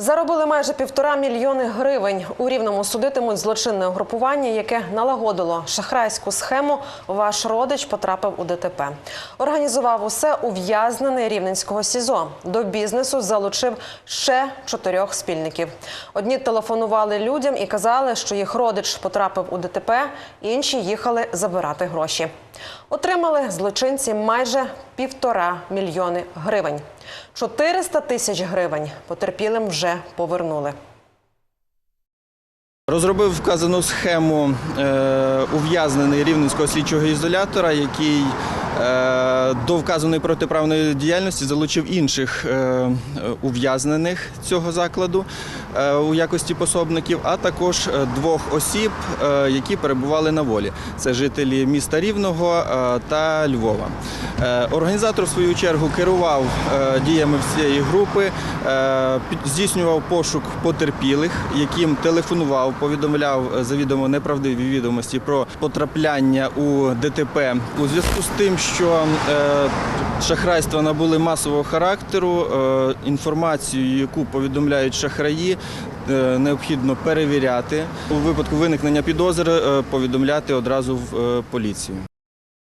Заробили майже півтора мільйони гривень. У рівному судитимуть злочинне угрупування, яке налагодило шахрайську схему. Ваш родич потрапив у ДТП. Організував усе ув'язнений рівненського СІЗО. До бізнесу залучив ще чотирьох спільників. Одні телефонували людям і казали, що їх родич потрапив у ДТП, інші їхали забирати гроші. Отримали злочинці майже півтора мільйони гривень. 400 тисяч гривень потерпілим вже повернули. Розробив вказану схему е, ув'язнений рівненського слідчого ізолятора, який е, до вказаної протиправної діяльності залучив інших е, е, ув'язнених цього закладу у якості пособників, а також е, двох осіб, е, які перебували на волі. Це жителі міста Рівного е, та Львова. Е, Організатор, в свою чергу, керував е, діями всієї групи, е, здійснював пошук потерпілих, яким телефонував, повідомляв е, завідомо неправдиві відомості про потрапляння у ДТП. У зв'язку з тим, що е, шахрайства набули масового характеру, е, інформацію, яку повідомляють шахраї, е, необхідно перевіряти. У випадку виникнення підозри е, повідомляти одразу в е, поліцію.